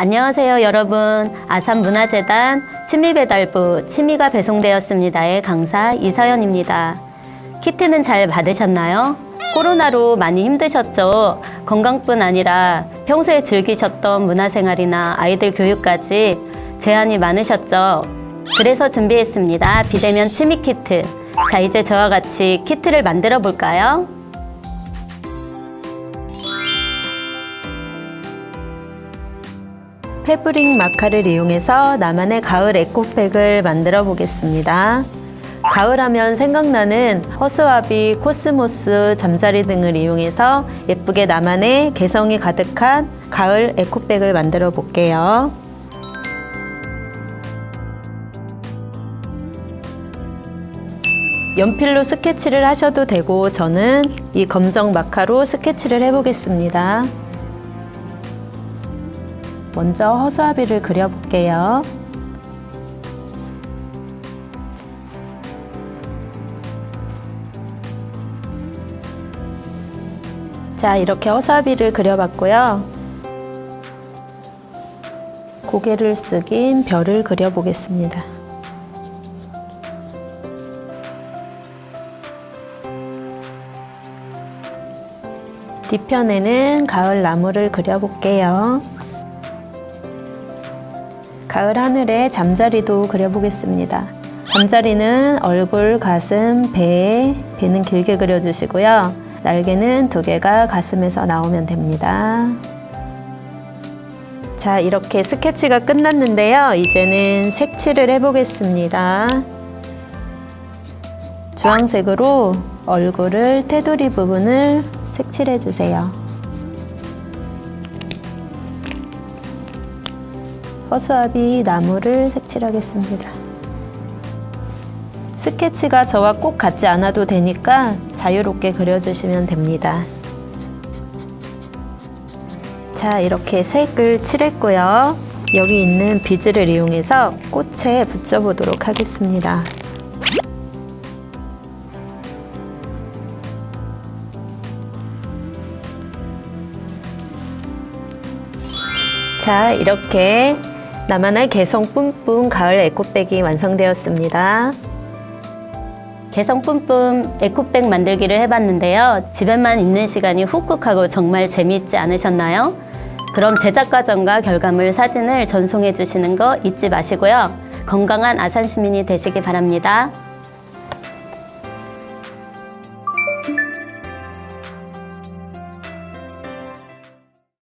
안녕하세요, 여러분. 아산문화재단 취미배달부 취미가 배송되었습니다의 강사 이서연입니다. 키트는 잘 받으셨나요? 코로나로 많이 힘드셨죠? 건강뿐 아니라 평소에 즐기셨던 문화생활이나 아이들 교육까지 제한이 많으셨죠? 그래서 준비했습니다. 비대면 취미 키트. 자, 이제 저와 같이 키트를 만들어 볼까요? 패브릭 마카를 이용해서 나만의 가을 에코백을 만들어 보겠습니다. 가을하면 생각나는 허스와비, 코스모스, 잠자리 등을 이용해서 예쁘게 나만의 개성이 가득한 가을 에코백을 만들어 볼게요. 연필로 스케치를 하셔도 되고 저는 이 검정 마카로 스케치를 해보겠습니다. 먼저 허수아비를 그려볼게요. 자, 이렇게 허수아비를 그려봤고요. 고개를 숙인 별을 그려보겠습니다. 뒤편에는 가을 나무를 그려볼게요. 가을 하늘에 잠자리도 그려보겠습니다. 잠자리는 얼굴, 가슴, 배, 배는 길게 그려주시고요. 날개는 두 개가 가슴에서 나오면 됩니다. 자, 이렇게 스케치가 끝났는데요. 이제는 색칠을 해보겠습니다. 주황색으로 얼굴을 테두리 부분을 색칠해 주세요. 허수아비 나무를 색칠하겠습니다. 스케치가 저와 꼭 같지 않아도 되니까 자유롭게 그려주시면 됩니다. 자, 이렇게 색을 칠했고요. 여기 있는 비즈를 이용해서 꽃에 붙여보도록 하겠습니다. 자, 이렇게 나만의 개성 뿜뿜 가을 에코백이 완성되었습니다. 개성 뿜뿜 에코백 만들기를 해봤는데요. 집에만 있는 시간이 훅훅하고 정말 재미있지 않으셨나요? 그럼 제작 과정과 결과물 사진을 전송해 주시는 거 잊지 마시고요. 건강한 아산 시민이 되시기 바랍니다.